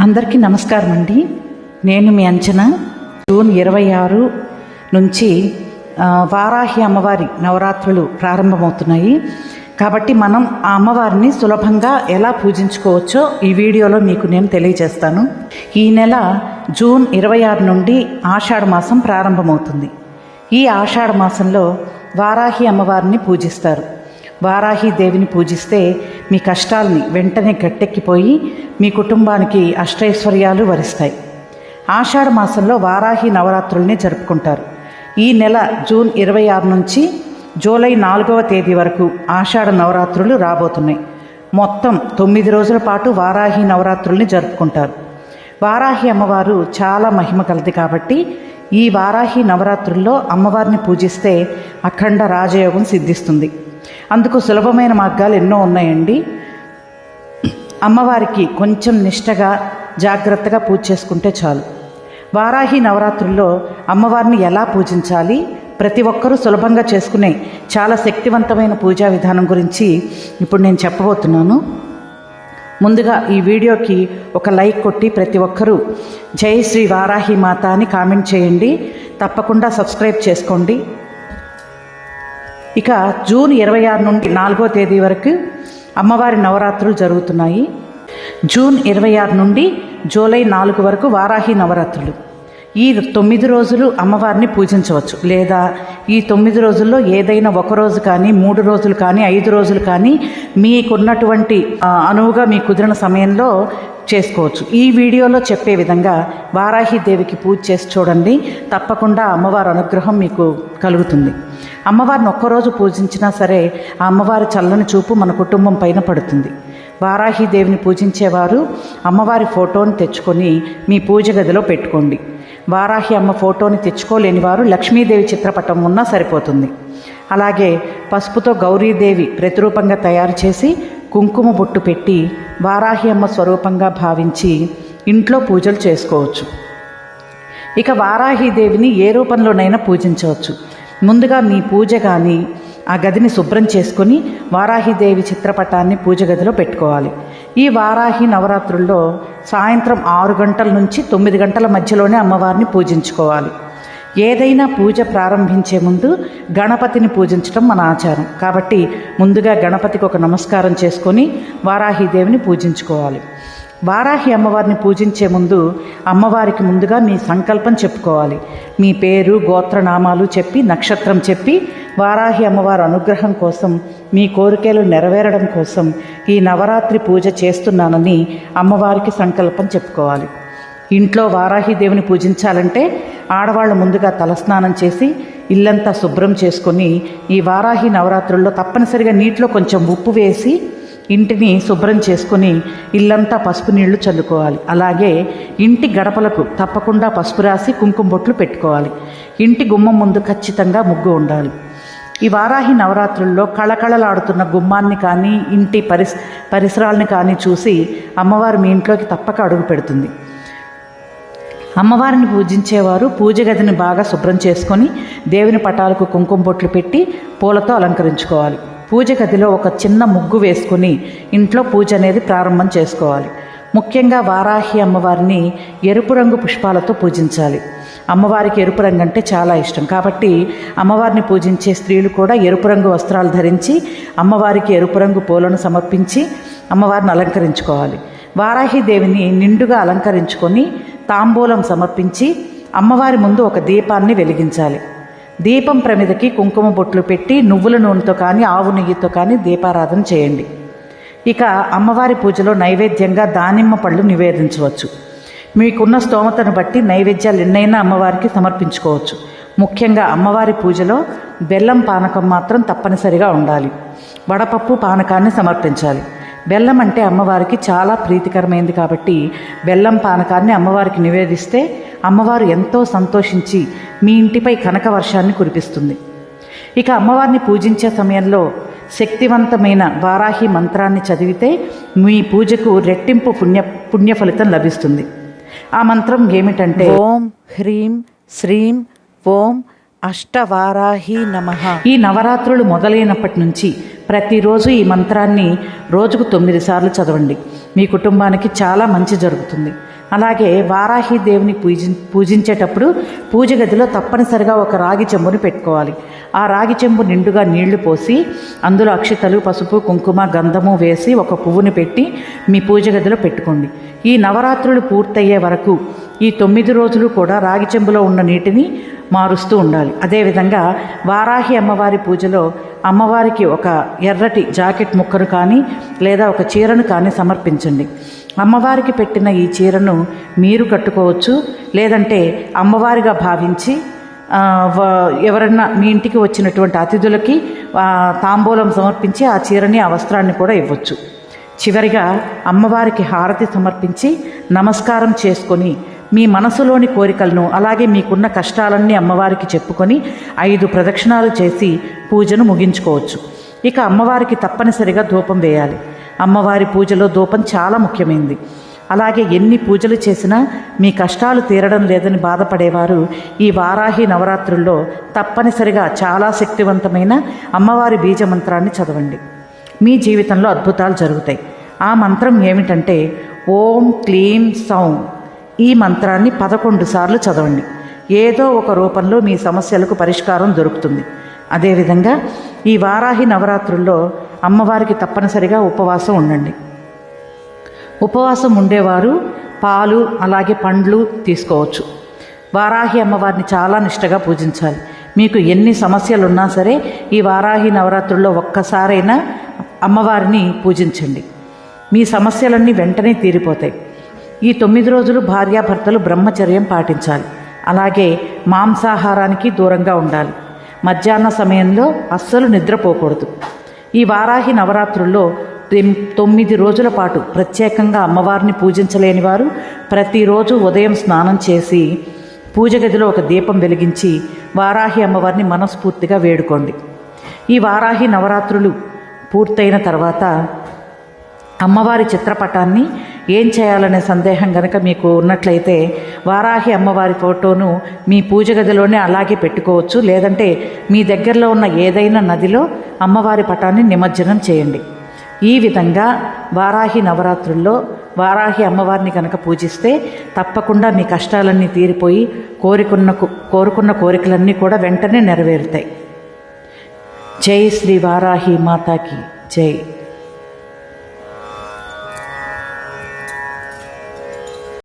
అందరికీ నమస్కారం అండి నేను మీ అంచనా. జూన్ ఇరవై ఆరు నుంచి వారాహి అమ్మవారి నవరాత్రులు ప్రారంభమవుతున్నాయి. కాబట్టి మనం ఆ అమ్మవారిని సులభంగా ఎలా పూజించుకోవచ్చో ఈ వీడియోలో మీకు నేను తెలియజేస్తాను. ఈ నెల జూన్ ఇరవై ఆరు నుండి ఆషాఢ మాసం ప్రారంభమవుతుంది. ఈ ఆషాఢ మాసంలో వారాహి అమ్మవారిని పూజిస్తారు. వారాహి దేవిని పూజిస్తే మీ కష్టాలని వెంటనే గట్టెక్కిపోయి మీ కుటుంబానికి అష్టైశ్వర్యాలు వరిస్తాయి. ఆషాఢ మాసంలో వారాహి నవరాత్రుల్ని జరుపుకుంటారు. ఈ నెల జూన్ ఇరవై ఆరు నుంచి జూలై నాలుగవ తేదీ వరకు ఆషాఢ నవరాత్రులు రాబోతున్నాయి. మొత్తం తొమ్మిది రోజుల పాటు వారాహి నవరాత్రుల్ని జరుపుకుంటారు. వారాహి అమ్మవారు చాలా మహిమ కలది కాబట్టి ఈ వారాహి నవరాత్రుల్లో అమ్మవారిని పూజిస్తే అఖండ రాజయోగం సిద్ధిస్తుంది. అందుకు సులభమైన మార్గాలు ఎన్నో ఉన్నాయండి. అమ్మవారికి కొంచెం నిష్టగా జాగ్రత్తగా పూజ చేసుకుంటే చాలు. వారాహి నవరాత్రుల్లో అమ్మవారిని ఎలా పూజించాలి? ప్రతి ఒక్కరూ సులభంగా చేసుకునే చాలా శక్తివంతమైన పూజా విధానం గురించి ఇప్పుడు నేను చెప్పబోతున్నాను. ముందుగా ఈ వీడియోకి ఒక లైక్ కొట్టి ప్రతి ఒక్కరూ జై శ్రీ వారాహి మాత అని కామెంట్ చేయండి. తప్పకుండా సబ్స్క్రైబ్ చేసుకోండి. ఇక జూన్ ఇరవై ఆరు నుండి నాలుగో తేదీ వరకు అమ్మవారి నవరాత్రులు జరుగుతున్నాయి. జూన్ ఇరవై ఆరు నుండి జూలై నాలుగు వరకు వారాహి నవరాత్రులు. ఈ తొమ్మిది రోజులు అమ్మవారిని పూజించవచ్చు. లేదా ఈ తొమ్మిది రోజుల్లో ఏదైనా ఒక రోజు కానీ మూడు రోజులు కానీ ఐదు రోజులు కానీ మీకున్నటువంటి అనువుగా మీ కుదిరిన సమయంలో చేసుకోవచ్చు. ఈ వీడియోలో చెప్పే విధంగా వారాహి దేవికి పూజ చేసి చూడండి. తప్పకుండా అమ్మవారి అనుగ్రహం మీకు కలుగుతుంది. అమ్మవారిని ఒక్కరోజు పూజించినా సరే ఆ అమ్మవారి చల్లని చూపు మన కుటుంబం పైన పడుతుంది. వారాహి దేవిని పూజించేవారు అమ్మవారి ఫోటోని తెచ్చుకొని మీ పూజ గదిలో పెట్టుకోండి. వారాహి అమ్మ ఫోటోని తెచ్చుకోలేని వారు లక్ష్మీదేవి చిత్రపటం ఉన్నా సరిపోతుంది. అలాగే పసుపుతో గౌరీదేవి ప్రతిరూపంగా తయారు చేసి కుంకుమ బొట్టు పెట్టి వారాహి అమ్మ స్వరూపంగా భావించి ఇంట్లో పూజలు చేసుకోవచ్చు. ఇక వారాహిదేవిని ఏ రూపంలోనైనా పూజించవచ్చు. ముందుగా మీ పూజ కానీ ఆ గదిని శుభ్రం చేసుకొని వారాహిదేవి చిత్రపటాన్ని పూజ గదిలో పెట్టుకోవాలి. ఈ వారాహి నవరాత్రుల్లో సాయంత్రం ఆరు గంటల నుంచి తొమ్మిది గంటల మధ్యలోనే అమ్మవారిని పూజించుకోవాలి. ఏదైనా పూజ ప్రారంభించే ముందు గణపతిని పూజించడం మన ఆచారం. కాబట్టి ముందుగా గణపతికి ఒక నమస్కారం చేసుకొని వారాహిదేవిని పూజించుకోవాలి. వారాహి అమ్మవారిని పూజించే ముందు అమ్మవారికి ముందుగా మీ సంకల్పం చెప్పుకోవాలి. మీ పేరు గోత్రనామాలు చెప్పి నక్షత్రం చెప్పి వారాహి అమ్మవారి అనుగ్రహం కోసం మీ కోరికలు నెరవేరడం కోసం ఈ నవరాత్రి పూజ చేస్తున్నానని అమ్మవారికి సంకల్పం చెప్పుకోవాలి. ఇంట్లో వారాహి దేవుని పూజించాలంటే ఆడవాళ్ళు ముందుగా తలస్నానం చేసి ఇల్లంతా శుభ్రం చేసుకొని ఈ వారాహి నవరాత్రుల్లో తప్పనిసరిగా నీటిలో కొంచెం ఉప్పు వేసి ఇంటిని శుభ్రం చేసుకొని ఇల్లంతా పసుపు నీళ్ళు చల్లుకోవాలి. అలాగే ఇంటి గడపలకు తప్పకుండా పసుపు రాసి కుంకుమ బొట్లు పెట్టుకోవాలి. ఇంటి గుమ్మం ముందు ఖచ్చితంగా ముగ్గు ఉండాలి. ఈ వారాహి నవరాత్రుల్లో కళకళలాడుతున్న గుమ్మాన్ని కానీ ఇంటి పరిస్ పరిసరాలని కానీ చూసి అమ్మవారు మీ ఇంట్లోకి తప్పక అడుగు పెడుతుంది. అమ్మవారిని పూజించేవారు పూజ గదిని బాగా శుభ్రం చేసుకొని దేవుని పటాలకు కుంకుమ బొట్లు పెట్టి పూలతో అలంకరించుకోవాలి. పూజ గదిలో ఒక చిన్న ముగ్గు వేసుకుని ఇంట్లో పూజ అనేది ప్రారంభం చేసుకోవాలి. ముఖ్యంగా వారాహి అమ్మవారిని ఎరుపు రంగు పుష్పాలతో పూజించాలి. అమ్మవారికి ఎరుపు రంగు అంటే చాలా ఇష్టం. కాబట్టి అమ్మవారిని పూజించే స్త్రీలు కూడా ఎరుపు రంగు వస్త్రాలు ధరించి అమ్మవారికి ఎరుపు రంగు పూలను సమర్పించి అమ్మవారిని అలంకరించుకోవాలి. వారాహి దేవిని నిండుగా అలంకరించుకొని తాంబూలం సమర్పించి అమ్మవారి ముందు ఒక దీపాన్ని వెలిగించాలి. దీపం ప్రమిదకి కుంకుమ బొట్లు పెట్టి నువ్వుల నూనెతో కానీ ఆవు నెయ్యితో కానీ దీపారాధన చేయండి. ఇక అమ్మవారి పూజలో నైవేద్యంగా దానిమ్మ పళ్ళు నివేదించవచ్చు. మీకున్న స్తోమతను బట్టి నైవేద్యాలు ఎన్నైనా అమ్మవారికి సమర్పించుకోవచ్చు. ముఖ్యంగా అమ్మవారి పూజలో బెల్లం పానకం మాత్రం తప్పనిసరిగా ఉండాలి. వడపప్పు పానకాన్ని సమర్పించాలి. బెల్లం అంటే అమ్మవారికి చాలా ప్రీతికరమైంది కాబట్టి బెల్లం పానకాన్ని అమ్మవారికి నివేదిస్తే అమ్మవారు ఎంతో సంతోషించి మీ ఇంటిపై కనక వర్షాన్ని కురిపిస్తుంది. ఇక అమ్మవారిని పూజించే సమయంలో శక్తివంతమైన వారాహి మంత్రాన్ని చదివితే మీ పూజకు రెట్టింపు పుణ్య పుణ్య ఫలితం లభిస్తుంది. ఆ మంత్రం ఏమిటంటే ఓం హ్రీం శ్రీం ఓం అష్టవారాహి నమ. ఈ నవరాత్రులు మొదలైనప్పటి నుంచి ప్రతిరోజు ఈ మంత్రాన్ని రోజుకు తొమ్మిది సార్లు చదవండి. మీ కుటుంబానికి చాలా మంచి జరుగుతుంది. అలాగే వారాహి దేవుని పూజి పూజించేటప్పుడు పూజ గదిలో తప్పనిసరిగా ఒక రాగి చెంబుని పెట్టుకోవాలి. ఆ రాగి చెంబు నిండుగా నీళ్ళు పోసి అందులో అక్షితలు పసుపు కుంకుమ గంధము వేసి ఒక పువ్వుని పెట్టి మీ పూజ గదిలో పెట్టుకోండి. ఈ నవరాత్రులు పూర్తయ్యే వరకు ఈ తొమ్మిది రోజులు కూడా రాగి చెంబులో ఉన్న నీటిని మారుస్తూ ఉండాలి. అదేవిధంగా వారాహి అమ్మవారి పూజలో అమ్మవారికి ఒక ఎర్రటి జాకెట్ ముక్కను కానీ లేదా ఒక చీరను కానీ సమర్పించండి. అమ్మవారికి పెట్టిన ఈ చీరను మీరు కట్టుకోవచ్చు. లేదంటే అమ్మవారిగా భావించి ఎవరన్నా మీ ఇంటికి వచ్చినటువంటి అతిథులకి తాంబూలం సమర్పించి ఆ చీరని ఆ వస్త్రాన్ని కూడా ఇవ్వచ్చు. చివరిగా అమ్మవారికి హారతి సమర్పించి నమస్కారం చేసుకొని మీ మనసులోని కోరికలను అలాగే మీకున్న కష్టాలన్నీ అమ్మవారికి చెప్పుకొని ఐదు ప్రదక్షిణాలు చేసి పూజను ముగించుకోవచ్చు. ఇక అమ్మవారికి తప్పనిసరిగా ధూపం వేయాలి. అమ్మవారి పూజలో ధూపం చాలా ముఖ్యమైనది అలాగే ఎన్ని పూజలు చేసినా మీ కష్టాలు తీరడం లేదని బాధపడేవారు ఈ వారాహి నవరాత్రుల్లో తప్పనిసరిగా చాలా శక్తివంతమైన అమ్మవారి బీజ మంత్రాన్ని చదవండి. మీ జీవితంలో అద్భుతాలు జరుగుతాయి. ఆ మంత్రం ఏమిటంటే ఓం క్లీం సౌం. ఈ మంత్రాన్ని పదకొండు సార్లు చదవండి. ఏదో ఒక రూపంలో మీ సమస్యలకు పరిష్కారం దొరుకుతుంది. అదేవిధంగా ఈ వారాహి నవరాత్రుల్లో అమ్మవారికి తప్పనిసరిగా ఉపవాసం ఉండండి. ఉపవాసం ఉండేవారు పాలు అలాగే పండ్లు తీసుకోవచ్చు. వారాహి అమ్మవారిని చాలా నిష్టగా పూజించాలి. మీకు ఎన్ని సమస్యలు ఉన్నా సరే ఈ వారాహి నవరాత్రుల్లో ఒక్కసారైనా అమ్మవారిని పూజించండి. మీ సమస్యలన్నీ వెంటనే తీరిపోతాయి. ఈ తొమ్మిది రోజులు భార్యాభర్తలు బ్రహ్మచర్యం పాటించాలి. అలాగే మాంసాహారానికి దూరంగా ఉండాలి. మధ్యాహ్న సమయంలో అస్సలు నిద్రపోకూడదు. ఈ వారాహి నవరాత్రుల్లో తొమ్మిది రోజుల పాటు ప్రత్యేకంగా అమ్మవారిని పూజించలేని వారు ప్రతిరోజు ఉదయం స్నానం చేసి పూజ గదిలో ఒక దీపం వెలిగించి వారాహి అమ్మవారిని మనస్ఫూర్తిగా వేడుకోండి. ఈ వారాహి నవరాత్రులు పూర్తయిన తర్వాత అమ్మవారి చిత్రపటాన్ని ఏం చేయాలనే సందేహం కనుక మీకు ఉన్నట్లయితే వారాహి అమ్మవారి ఫోటోను మీ పూజ గదిలోనే అలాగే పెట్టుకోవచ్చు. లేదంటే మీ దగ్గరలో ఉన్న ఏదైనా నదిలో అమ్మవారి పటాన్ని నిమజ్జనం చేయండి. ఈ విధంగా వారాహి నవరాత్రుల్లో వారాహి అమ్మవారిని కనుక పూజిస్తే తప్పకుండా మీ కష్టాలన్నీ తీరిపోయి కోరికున్న కోరుకున్న కోరికలన్నీ కూడా వెంటనే నెరవేరుతాయి. జై శ్రీ వారాహి మాతాకి జై.